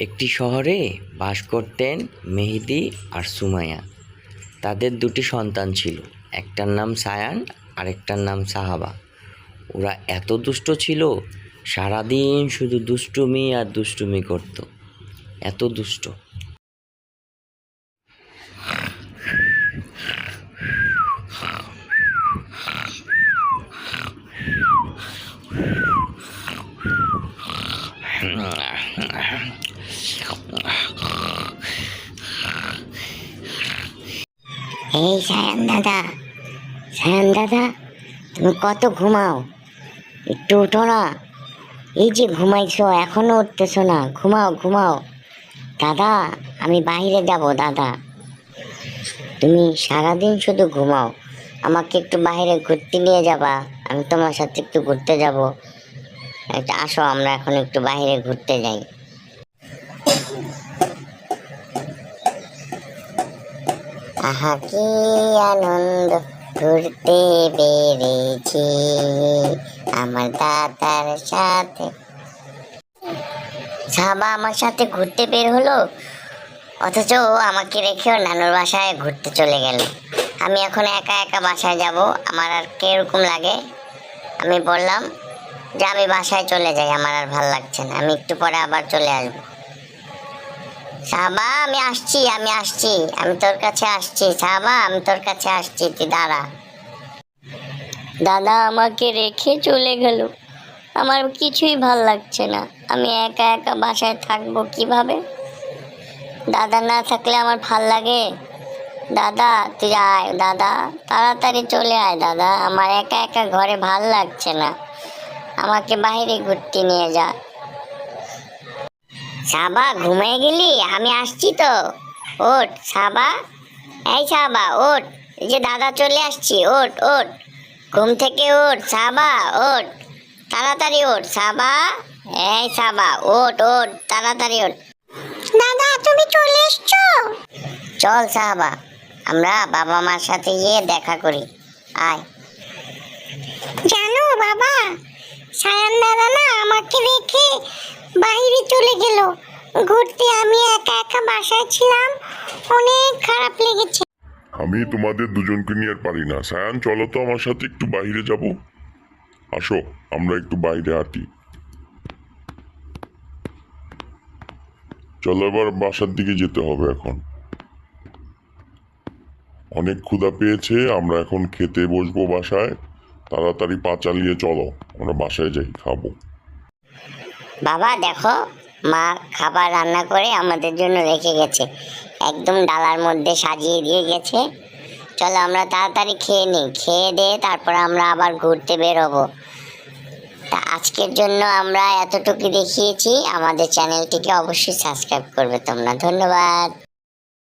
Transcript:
একটি শহরে বাস করতেন মেহেদি আর সুমায়া তাদের দুটি সন্তান ছিল, একটার নাম সায়ান আরেকটার নাম সাহাবা। ওরা এত দুষ্ট ছিল, সারাদিন শুধু দুষ্টুমি আর দুষ্টুমি করত। এত দুষ্ট। এই সায়ান দাদা সায়ান দাদা, তুমি কত ঘুমাও? একটু উঠো না। এই যে ঘুমাইছো এখনও উঠতেছো না। ঘুমাও ঘুমাও। দাদা, আমি বাইরে যাব, দাদা। তুমি সারাদিন শুধু ঘুমাও। আমাকে একটু বাইরে ঘুরতে নিয়ে যাবা। আমি তোমার সাথে একটু ঘুরতে যাব। একটা আসো, আমরা এখন একটু বাইরে ঘুরতে যাই। আহা। কি আনন্দ, ঘুরতে বেড়েছি আমার দাদার সাথে। সাবা আমার সাথে ঘুরতে বের হলো, অথচ আমাকে রেখেও নানুর বাসায় ঘুরতে চলে গেল। আমি এখন একা একা বাসায় যাব, আমার আর কীরকম লাগে? আমি বললাম যে আমি বাসায় চলে যাই, আমার আর ভালো লাগছে না। আমি একটু পরে আবার চলে আসব। সাবা আমি আসছি আমি আসছি, আমি তোর কাছে আসছি সাবা আমি তোর কাছে আসছি, তুই দাঁড়া। দাদা আমাকে রেখে চলে গেল। আমার কিছুই ভালো লাগছে না। আমি একা একা বাসায় থাকব কীভাবে? দাদা না থাকলে আমার ভালো লাগে? দাদা, তুই আয়, দাদা। তাড়াতাড়ি চলে আয়, দাদা। আমার একা একা ঘরে ভালো লাগছে না। আমাকে বাইরে ঘুরতে নিয়ে যা। সাবা ঘুমিয়ে গেলি? আমি আসছি তো। ওট সাবা। এই সাবা ওট এই যে দাদা চলে আসছি ওট ওট ঘুম থেকে ওঠ সাবা ওট তাড়াতাড়ি ওঠ সাবা। এই সাবা ওঠ ওট তাড়াতাড়ি ওঠ। দাদা তুমি চলে এসছো? চল সাবা আমরা বাবা মার সাথে গিয়ে দেখা করি। আয়। জানো বাবা সায়ান দাদা না আমাকে রেখে বাইরে চলে গেল। ঘুরতে আমি একা একা বাসায় ছিলাম অনেক খারাপ লেগেছে। আমি তোমাদের দুজনকে নিয়ে আর পারি না। সায়ান চলো তো আমার সাথে একটু বাইরে যাব। আসো আমরা একটু বাইরে হাঁটি। চলো এবার বাসার দিকে যেতে হবে এখন। অনেক ক্ষুধা পেয়েছে আমরা এখন খেতে বসবো বাসায়। তাড়াতাড়ি পা চালিয়ে চলো আমরা বাসায় যাই খাব। বাবা দেখো মা খাবার রান্না করে আমাদের জন্য রেখে গেছে। একদম ডালার মধ্যে সাজিয়ে দিয়ে গেছে। চলো আমরা তাড়াতাড়ি খেয়ে নিই। খেয়ে দিয়ে তারপর আমরা আবার ঘুরতে বেরোবো। তা আজকের জন্য আমরা এতটুকু দেখিয়েছি। আমাদের চ্যানেলটিকে অবশ্যই সাবস্ক্রাইব করবে তোমরা। ধন্যবাদ।